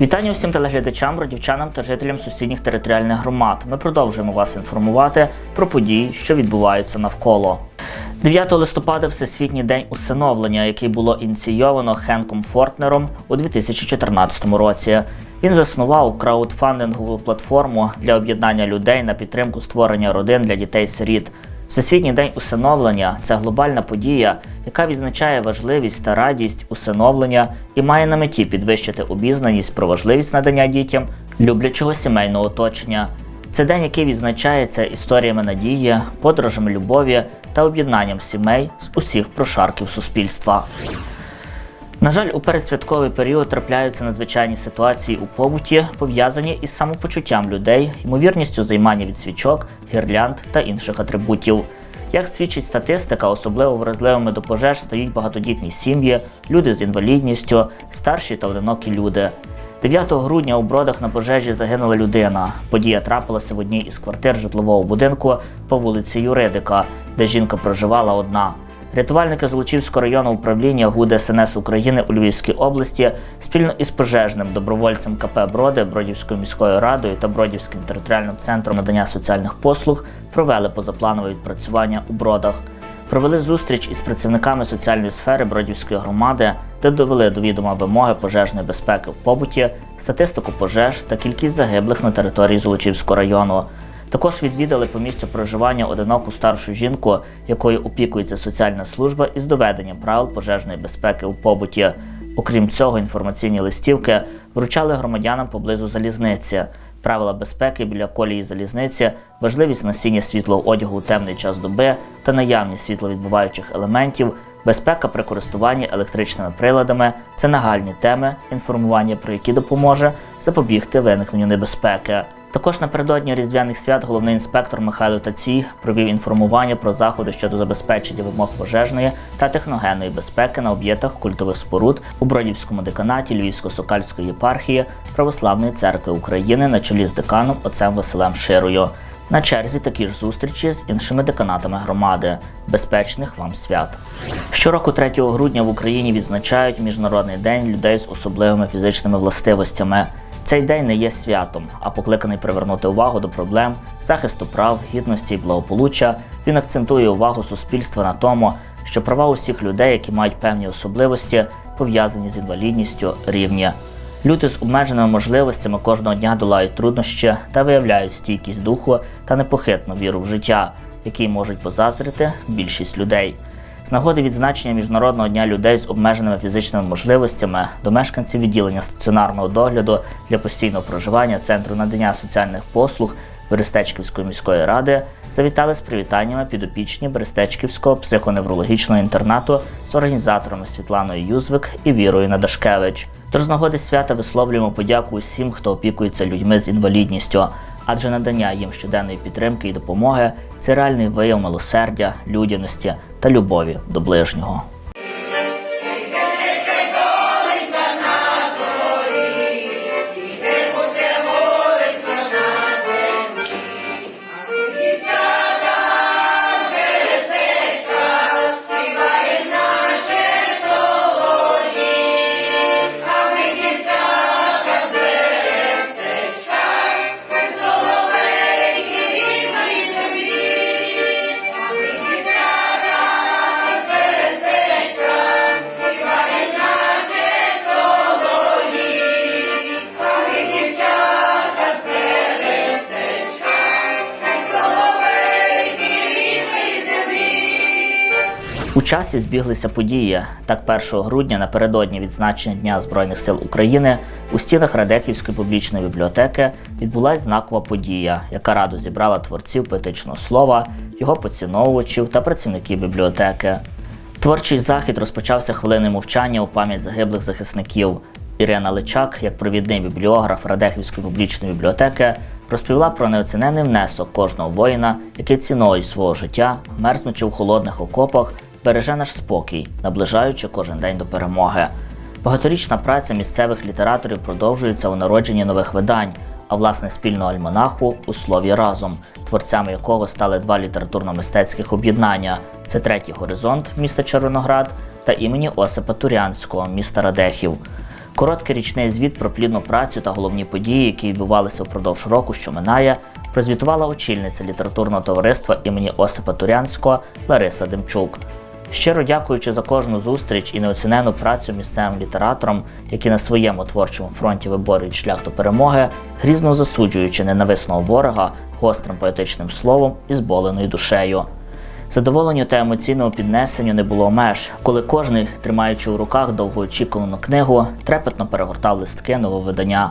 Вітання усім телеглядачам, бродівчанам та жителям сусідніх територіальних громад. Ми продовжуємо вас інформувати про події, що відбуваються навколо. 9 листопада Всесвітній день усиновлення, який було ініційовано Хенком Фортнером у 2014 році. Він заснував краудфандингову платформу для об'єднання людей на підтримку створення родин для дітей-сиріт. Всесвітній день усиновлення це глобальна подія, яка відзначає важливість та радість усиновлення і має на меті підвищити обізнаність про важливість надання дітям люблячого сімейного оточення. Це день, який відзначається історіями надії, подорожами любові та об'єднанням сімей з усіх прошарків суспільства. На жаль, у передсвятковий період трапляються надзвичайні ситуації у побуті, пов'язані із самопочуттям людей, ймовірністю займання від свічок, гірлянд та інших атрибутів. Як свідчить статистика, особливо вразливими до пожеж стають багатодітні сім'ї, люди з інвалідністю, старші та одинокі люди. 9 грудня у бродах на пожежі загинула людина. Подія трапилася в одній із квартир житлового будинку по вулиці Юридика, де жінка проживала одна. Рятувальники Золочівського районного управління ГУД СНС України у Львівській області спільно із пожежним добровольцем КП Броди, Бродівською міською радою та Бродівським територіальним центром надання соціальних послуг провели позапланове відпрацювання у бродах. Провели зустріч із працівниками соціальної сфери Бродівської громади, де довели до відома вимоги пожежної безпеки в побуті, статистику пожеж та кількість загиблих на території Золочівського району. Також відвідали по місцю проживання одиноку старшу жінку, якою опікується соціальна служба із доведенням правил пожежної безпеки у побуті. Окрім цього, інформаційні листівки вручали громадянам поблизу залізниці, правила безпеки біля колії залізниці, важливість носіння світлого одягу у темний час доби та наявність світловідбиваючих елементів, безпека при користуванні електричними приладами це нагальні теми, інформування про які допоможе запобігти виникненню небезпеки. Також напередодні різдвяних свят головний інспектор Михайло Тацій провів інформування про заходи щодо забезпечення вимог пожежної та техногенної безпеки на об'єктах культових споруд у Бродівському деканаті Львівсько-Сокальської єпархії Православної церкви України на чолі з деканом отцем Василем Широю. На черзі такі ж зустрічі з іншими деканатами громади. Безпечних вам свят. Щороку 3 грудня в Україні відзначають Міжнародний день людей з особливими фізичними властивостями. Цей день не є святом, а покликаний привернути увагу до проблем захисту прав, гідності і благополуччя. Він акцентує увагу суспільства на тому, що права усіх людей, які мають певні особливості, пов'язані з інвалідністю, рівні. Люди з обмеженими можливостями кожного дня долають труднощі та виявляють стійкість духу та непохитну віру в життя, якій можуть позазрити більшість людей. З нагоди відзначення Міжнародного дня людей з обмеженими фізичними можливостями. До мешканців відділення стаціонарного догляду для постійного проживання Центру надання соціальних послуг Берестечківської міської ради. Завітали з привітаннями підопічні Берестечківського психоневрологічного інтернату з організаторами Світланою Юзвик і Вірою Надашкевич. Тож з нагоди свята висловлюємо подяку усім, хто опікується людьми з інвалідністю, адже надання їм щоденної підтримки і допомоги це реальний вияв милосердя, людяності та любові до ближнього. Часі збіглися події. Так, 1 грудня напередодні відзначення Дня Збройних сил України у стінах Радехівської публічної бібліотеки відбулася знакова подія, яка радо зібрала творців поетичного слова, його поціновувачів та працівників бібліотеки. Творчий захід розпочався хвилиною мовчання у пам'ять загиблих захисників. Ірина Личак, як провідний бібліограф Радехівської публічної бібліотеки, розповіла про неоцінений внесок кожного воїна, який ціною свого життя, мерзнучи в холодних окопах, береже наш спокій, наближаючи кожен день до перемоги. Багаторічна праця місцевих літераторів продовжується у народженні нових видань, а власне спільного альманаху у слові разом, творцями якого стали два літературно-мистецьких об'єднання: це третій горизонт міста Червоноград та імені Осипа Турянського міста Радехів. Короткий річний звіт про плідну працю та головні події, які відбувалися впродовж року, що минає, прозвітувала очільниця літературного товариства імені Осипа Турянського Лариса Демчук. Щиро дякуючи за кожну зустріч і неоцінену працю місцевим літераторам, які на своєму творчому фронті виборюють шлях до перемоги, грізно засуджуючи ненависного ворога гострим поетичним словом і зболеною душею. Задоволенню та емоційному піднесенню не було меж, коли кожний, тримаючи у руках довгоочікувану книгу, трепетно перегортав листки нововидання.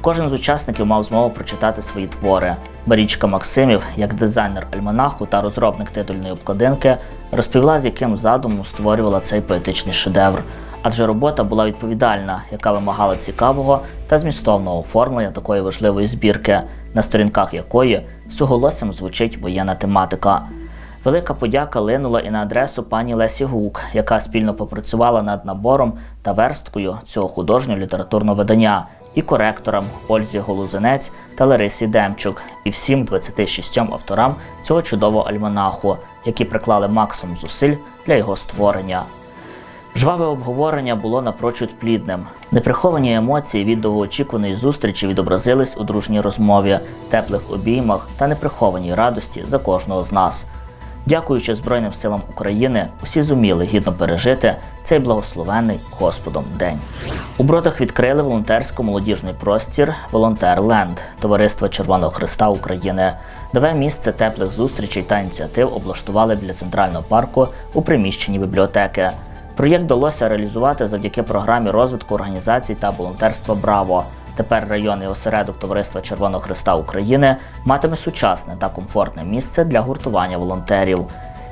Кожен з учасників мав змогу прочитати свої твори. Марічка Максимів, як дизайнер альманаху та розробник титульної обкладинки, розповіла, з яким задумом створювала цей поетичний шедевр. Адже робота була відповідальна, яка вимагала цікавого та змістовного оформлення такої важливої збірки, на сторінках якої з оголоссям звучить воєнна тематика. Велика подяка линула і на адресу пані Лесі Гук, яка спільно попрацювала над набором та версткою цього художнього літературного видання, і коректорам Ользі Голузинець та Ларисі Демчук, і всім 26 авторам цього чудового альманаху, які приклали максимум зусиль для його створення. Жваве обговорення було напрочуд плідним. Неприховані емоції від довгоочікуваної зустрічі відобразились у дружній розмові, теплих обіймах та неприхованій радості за кожного з нас. Дякуючи Збройним силам України, усі зуміли гідно пережити цей благословений Господом день. У Бродах відкрили волонтерсько-молодіжний простір Волонтерленд Товариства Червоного Христа України. Нове місце теплих зустрічей та ініціатив облаштували біля центрального парку у приміщенні бібліотеки. Проєкт вдалося реалізувати завдяки програмі розвитку організацій та волонтерства Браво. Тепер районний осередок Товариства Червоного Христа України матиме сучасне та комфортне місце для гуртування волонтерів.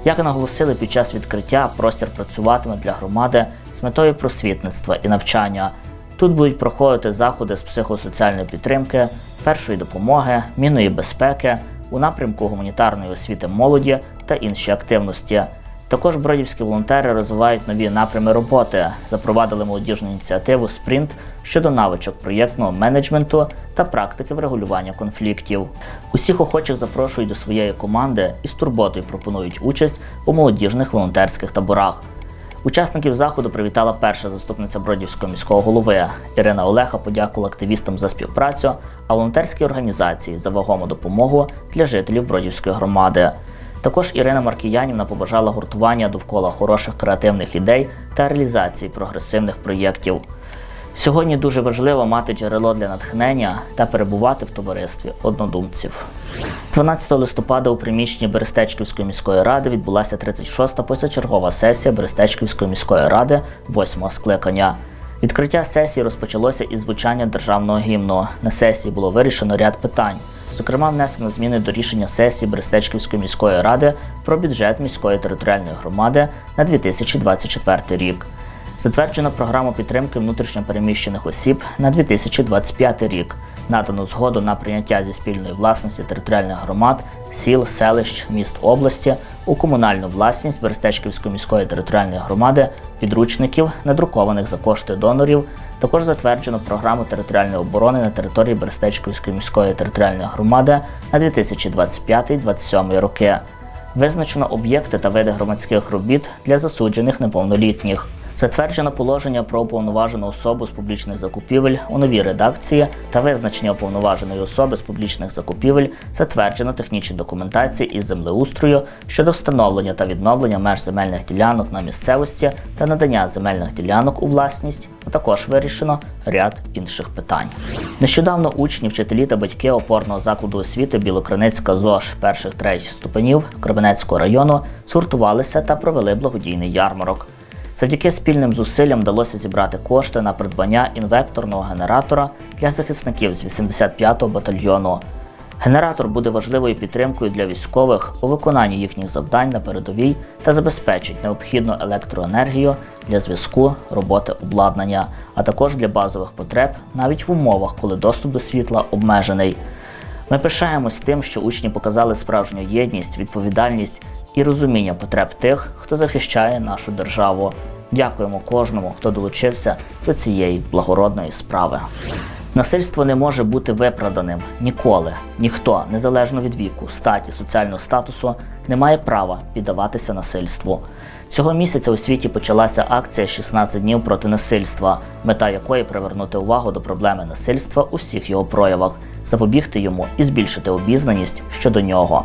Як наголосили під час відкриття, простір працюватиме для громади з метою просвітництва і навчання. Тут будуть проходити заходи з психосоціальної підтримки, першої допомоги, мінної безпеки у напрямку гуманітарної освіти молоді та інші активності. Також бродівські волонтери розвивають нові напрями роботи, запровадили молодіжну ініціативу Спринт щодо навичок проєктного менеджменту та практики врегулювання конфліктів. Усіх охочих запрошують до своєї команди і з турботою пропонують участь у молодіжних волонтерських таборах. Учасників заходу привітала перша заступниця Бродівського міського голови. Ірина Олеха подякувала активістам за співпрацю, а волонтерській організації за вагому допомогу для жителів Бродівської громади. Також Ірина Маркіянівна побажала гуртування довкола хороших креативних ідей та реалізації прогресивних проєктів. Сьогодні дуже важливо мати джерело для натхнення та перебувати в товаристві однодумців. 12 листопада у приміщенні Берестечківської міської ради відбулася 36-та позачергова сесія Берестечківської міської ради 8-го скликання. Відкриття сесії розпочалося із звучання державного гімну. На сесії було вирішено ряд питань. Зокрема, внесено зміни до рішення сесії Берестечківської міської ради про бюджет міської територіальної громади на 2024 рік. Затверджено програму підтримки внутрішньопереміщених осіб на 2025 рік. Надано згоду на прийняття зі спільної власності територіальних громад, сіл, селищ, міст області у комунальну власність Берестечківської міської територіальної громади, підручників, надрукованих за кошти донорів. Також затверджено програму територіальної оборони на території Берестечківської міської територіальної громади на 2025-2027 роки. Визначено об'єкти та види громадських робіт для засуджених неповнолітніх. Затверджено положення про уповноважену особу з публічних закупівель у новій редакції та визначення уповноваженої особи з публічних закупівель затверджено технічні документації із землеустрою щодо встановлення та відновлення меж земельних ділянок на місцевості та надання земельних ділянок у власність. А також вирішено ряд інших питань. Нещодавно учні, вчителі та батьки опорного закладу освіти Білокриницька ЗОЖ перших третіх ступенів Кременецького району згуртувалися та провели благодійний ярмарок. Завдяки спільним зусиллям вдалося зібрати кошти на придбання інвекторного генератора для захисників з 85-го батальйону. Генератор буде важливою підтримкою для військових у виконанні їхніх завдань на передовій та забезпечить необхідну електроенергію для зв'язку, роботи обладнання, а також для базових потреб навіть в умовах, коли доступ до світла обмежений. Ми пишаємось тим, що учні показали справжню єдність, відповідальність і розуміння потреб тих, хто захищає нашу державу. Дякуємо кожному, хто долучився до цієї благородної справи. Насильство не може бути виправданим ніколи. Ніхто, незалежно від віку, статі, соціального статусу, не має права піддаватися насильству. Цього місяця у світі почалася акція «16 днів проти насильства, мета якої привернути увагу до проблеми насильства у всіх його проявах, запобігти йому і збільшити обізнаність щодо нього.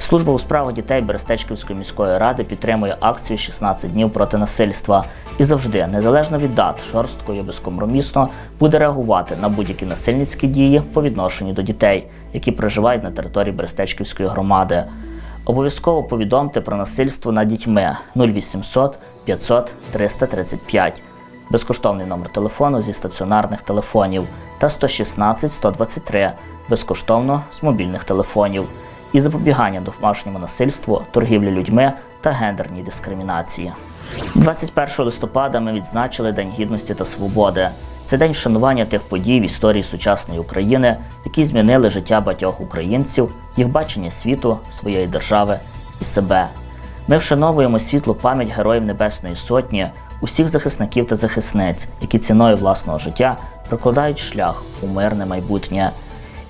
Служба у справах дітей Берестечківської міської ради підтримує акцію «16 днів проти насильства і завжди, незалежно від дат, жорстко і безкомпромісно буде реагувати на будь-які насильницькі дії по відношенню до дітей, які проживають на території Берестечківської громади. Обов'язково повідомте про насильство над дітьми. 0800 500 335, безкоштовний номер телефону зі стаціонарних телефонів та 116 123 безкоштовно з мобільних телефонів і запобігання домашньому насильству, торгівлі людьми та гендерній дискримінації. 21 листопада ми відзначили День гідності та свободи. Це день вшанування тих подій в історії сучасної України, які змінили життя багатьох українців, їх бачення світу, своєї держави і себе. Ми вшановуємо світлу пам'ять героїв Небесної Сотні, усіх захисників та захисниць, які ціною власного життя прокладають шлях у мирне майбутнє.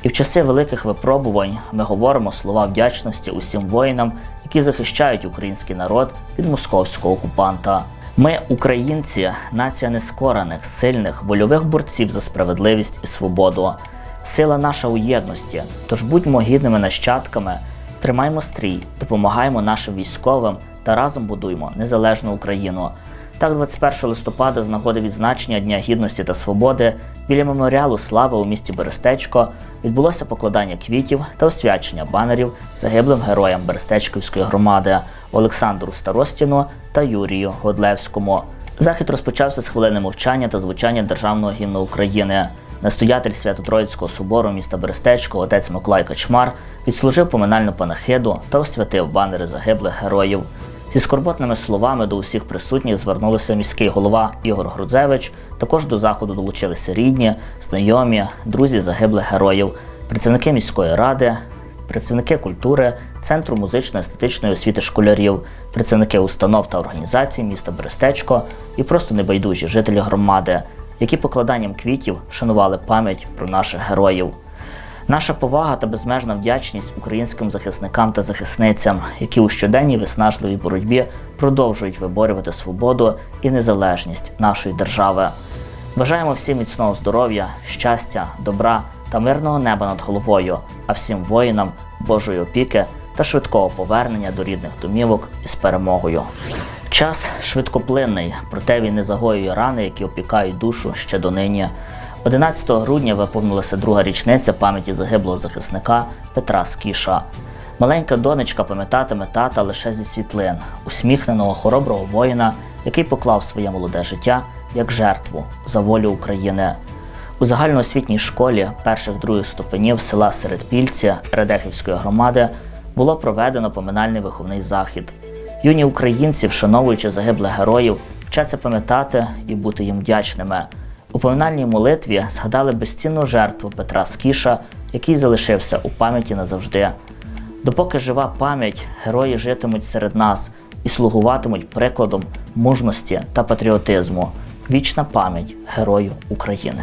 І в часи великих випробувань ми говоримо слова вдячності усім воїнам, які захищають український народ від московського окупанта. Ми, українці, нація нескорених, сильних, вольових борців за справедливість і свободу. Сила наша у єдності, тож будьмо гідними нащадками, тримаймо стрій, допомагаємо нашим військовим та разом будуємо незалежну Україну. Так, 21 листопада з нагоди відзначення Дня гідності та свободи біля меморіалу Слави у місті Берестечко відбулося покладання квітів та освячення банерів загиблим героям Берестечківської громади Олександру Старостіну та Юрію Годлевському. Захід розпочався з хвилини мовчання та звучання державного гімну України. Настоятель Свято-Троїцького собору міста Берестечко, отець Миколай Качмар, відслужив поминальну панахиду та освятив банери загиблих героїв. Зі скорботними словами до усіх присутніх звернулися міський голова Ігор Грудзевич. Також до заходу долучилися рідні, знайомі, друзі загиблих героїв, працівники міської ради, працівники культури, центру музично-естетичної освіти школярів, працівники установ та організацій міста Берестечко і просто небайдужі жителі громади, які покладанням квітів вшанували пам'ять про наших героїв. Наша повага та безмежна вдячність українським захисникам та захисницям, які у щоденній виснажливій боротьбі продовжують виборювати свободу і незалежність нашої держави. Бажаємо всім міцного здоров'я, щастя, добра та мирного неба над головою, а всім воїнам Божої опіки та швидкого повернення до рідних домівок із перемогою. Час швидкоплинний, проте він не загоює рани, які опікають душу ще донині. 11 грудня виповнилася друга річниця пам'яті загиблого захисника Петра Скіша. Маленька донечка пам'ятатиме тата лише зі світлин, усміхненого хороброго воїна, який поклав своє молоде життя як жертву за волю України. У загальноосвітній школі перших других ступенів села Середпільці Редехівської громади було проведено поминальний виховний захід. Юні українці, вшановуючи загиблих героїв, вчаться пам'ятати і бути їм вдячними. У поминальній молитві згадали безцінну жертву Петра Скіша, який залишився у пам'яті назавжди. Допоки жива пам'ять, герої житимуть серед нас і слугуватимуть прикладом мужності та патріотизму. Вічна пам'ять герою України.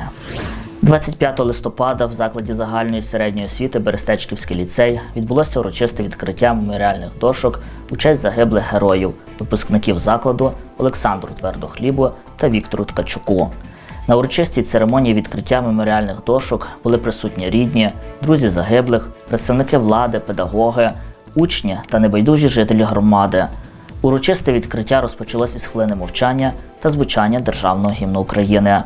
25 листопада в закладі загальної середньої освіти Берестечківський ліцей відбулося урочисте відкриття меморіальних дошок у честь загиблих героїв, випускників закладу Олександру Твердохлібу та Віктору Ткачуку. На урочистій церемонії відкриття меморіальних дошок були присутні рідні, друзі загиблих, представники влади, педагоги, учні та небайдужі жителі громади. Урочисте відкриття розпочалось із хвилини мовчання та звучання державного гімну України.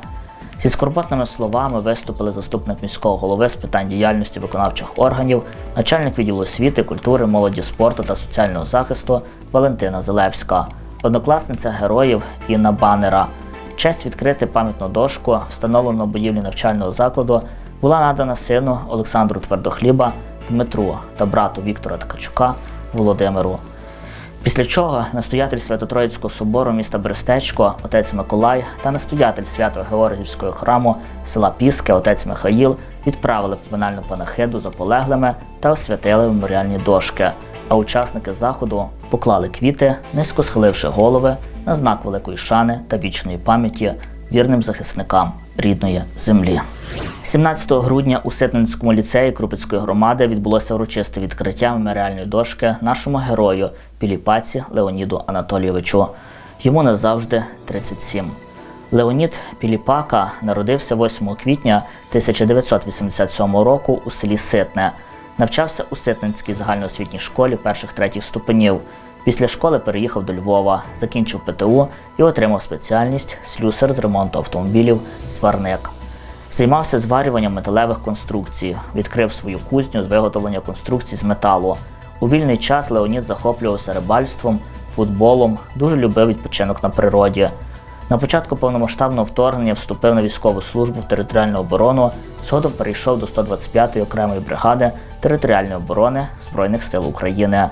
Зі скорботними словами виступили заступник міського голови з питань діяльності виконавчих органів, начальник відділу освіти, культури, молоді, спорту та соціального захисту Валентина Зелевська, однокласниця героїв Інна Банера. Честь відкрити пам'ятну дошку, встановлену в будівлі навчального закладу, була надана сину Олександру Твердохліба Дмитру та брату Віктора Ткачука Володимиру. Після чого настоятель Свято-Троїцького собору міста Брестечко, отець Миколай та настоятель Свято-Георгівського храму села Піске, отець Михаїл відправили поминальну панахиду за полеглими та освятили меморіальні дошки. А учасники заходу поклали квіти, низько схиливши голови на знак великої шани та вічної пам'яті вірним захисникам рідної землі. 17 грудня у Ситницькому ліцеї Крупицької громади відбулося урочисте відкриття меморіальної дошки нашому герою Піліпаці Леоніду Анатолійовичу. Йому назавжди 37. Леонід Піліпака народився 8 квітня 1987 року у селі Ситне. Навчався у Ситницькій загальноосвітній школі перших третіх ступенів. Після школи переїхав до Львова, закінчив ПТУ і отримав спеціальність слюсар з ремонту автомобілів Сварник. Займався зварюванням металевих конструкцій, відкрив свою кузню з виготовлення конструкцій з металу. У вільний час Леонід захоплювався рибальством, футболом, дуже любив відпочинок на природі. На початку повномасштабного вторгнення вступив на військову службу в територіальну оборону, згодом перейшов до 125-ї окремої бригади територіальної оборони Збройних сил України.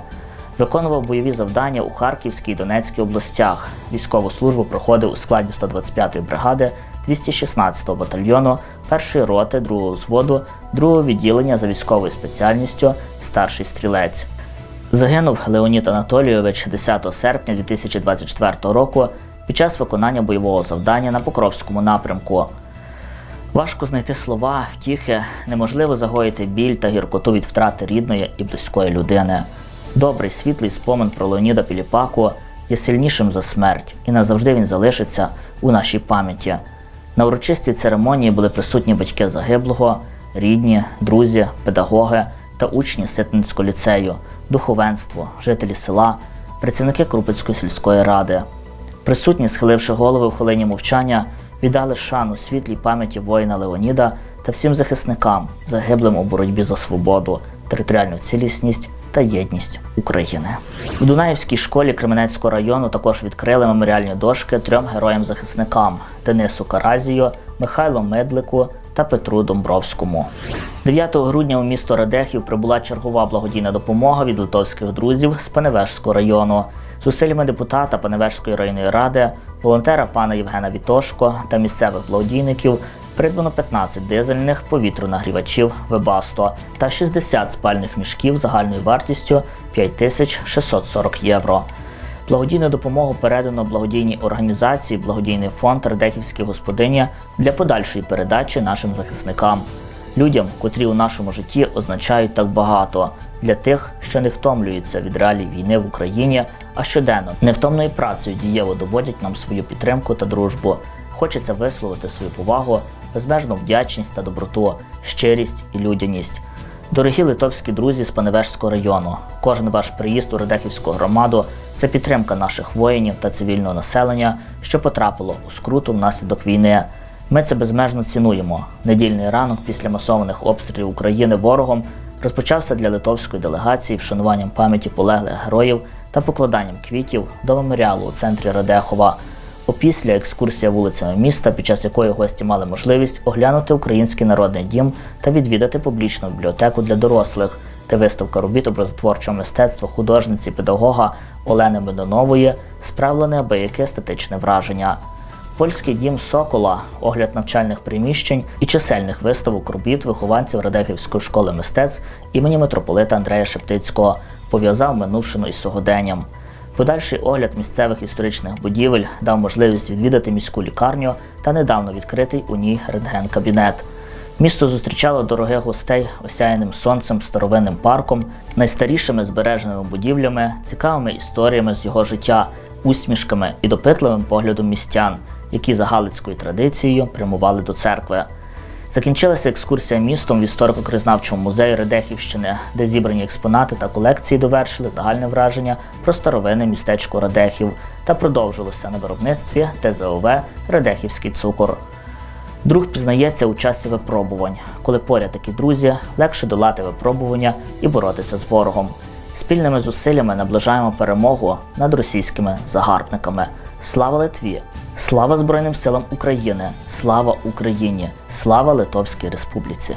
Виконував бойові завдання у Харківській і Донецькій областях. Військову службу проходив у складі 125-ї бригади 216-го батальйону, першої роти, другого взводу, другого відділення за військовою спеціальністю старший стрілець. Загинув Леонід Анатолійович 10 серпня 2024 року під час виконання бойового завдання на Покровському напрямку. Важко знайти слова, втіхи, неможливо загоїти біль та гіркоту від втрати рідної і близької людини. Добрий світлий спомин про Леоніда Піліпаку є сильнішим за смерть, і назавжди він залишиться у нашій пам'яті. На урочистій церемонії були присутні батьки загиблого, рідні, друзі, педагоги та учні Ситницького ліцею, духовенство, жителі села, працівники Крупицької сільської ради. Присутні, схиливши голови в хвилині мовчання, віддали шану світлій пам'яті воїна Леоніда та всім захисникам, загиблим у боротьбі за свободу, територіальну цілісність та єдність України. В Дунаївській школі Кременецького району також відкрили меморіальні дошки трьом героям-захисникам Денису Каразію, Михайлу Медлику та Петру Домбровському. 9 грудня у місто Радехів прибула чергова благодійна допомога від литовських друзів з Паневежського району. Зусиллями депутата Паневежської районної ради, волонтера пана Євгена Вітошко та місцевих благодійників придбано 15 дизельних повітронагрівачів Вебасто та 60 спальних мішків загальною вартістю 5640 євро. Благодійну допомогу передано благодійній організації Благодійний фонд Радехівські господині для подальшої передачі нашим захисникам, людям, котрі у нашому житті означають так багато, для тих, що не втомлюються від реалій війни в Україні, а щоденно невтомною працею дієво доводять нам свою підтримку та дружбу. Хочеться висловити свою повагу, безмежну вдячність та доброту, щирість і людяність. Дорогі литовські друзі з Паневежського району, кожен ваш приїзд у Радехівську громаду це підтримка наших воїнів та цивільного населення, що потрапило у скруту внаслідок війни. Ми це безмежно цінуємо. Недільний ранок після масованих обстрілів України ворогом розпочався для литовської делегації вшануванням пам'яті полеглих героїв та покладанням квітів до меморіалу у центрі Радехова. Опісля екскурсія вулицями міста, під час якої гості мали можливість оглянути український народний дім та відвідати публічну бібліотеку для дорослих, де виставка робіт образотворчого мистецтва художниці педагога Олени Медонової справила неабияке естетичне враження. Польський дім Сокола, огляд навчальних приміщень і чисельних виставок робіт вихованців Радехівської школи мистецтв імені митрополита Андрея Шептицького пов'язав минувшину із сьогоденням. Подальший огляд місцевих історичних будівель дав можливість відвідати міську лікарню та недавно відкритий у ній рентген-кабінет. Місто зустрічало дорогих гостей осяяним сонцем, старовинним парком, найстарішими збереженими будівлями, цікавими історіями з його життя, усмішками і допитливим поглядом містян, які за галицькою традицією прямували до церкви. Закінчилася екскурсія містом в історико-краєзнавчому музеї Радехівщини, де зібрані експонати та колекції довершили загальне враження про старовинне містечко Радехів та продовжилося на виробництві ТЗОВ Радехівський цукор. Друг пізнається у часі випробувань, коли поряд такі друзі легше долати випробування і боротися з ворогом. Спільними зусиллями наближаємо перемогу над російськими загарбниками. Слава Литві! Слава Збройним силам України! Слава Україні! Слава Литовській Республіці!